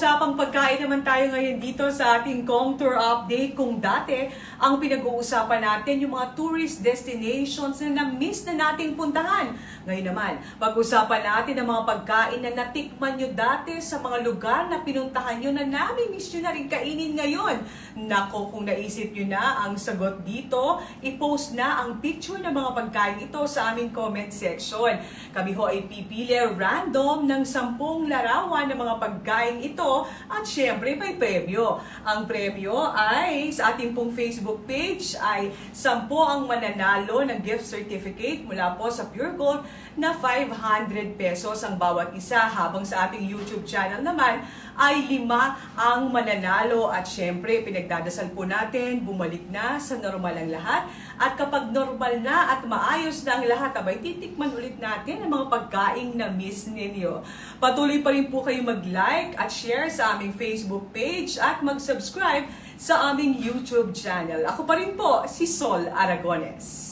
usapang pagkain naman tayo ngayon dito sa ating Com Tour Update. Kung dati, ang pinag-uusapan natin yung mga tourist destinations na na-miss na nating puntahan. Ngayon naman, pag-usapan natin ang mga pagkain na natikman nyo dati sa mga lugar na pinuntahan nyo na nami-miss nyo na rin kainin ngayon. Nako, kung naisip nyo na ang sagot dito, i-post na ang picture ng mga pagkain ito sa aming comment section. Kami ho ay pipili random ng sampung larawan ng mga pagkain ito at syempre may premyo. Ang premyo ay sa ating pong Facebook page ay sampu ang mananalo ng gift certificate mula po sa Pure Gold na 500 pesos ang bawat isa habang sa ating YouTube channel naman ay lima ang mananalo at syempre pinagdadasal po natin bumalik na sa normal ang lahat at kapag normal na at maayos na ang lahat abay titikman ulit natin ang mga pagkaing na miss ninyo. Patuloy pa rin po kayo mag-like at share sa aming Facebook page at mag-subscribe sa aming YouTube channel. Ako pa rin po si Sol Aragones.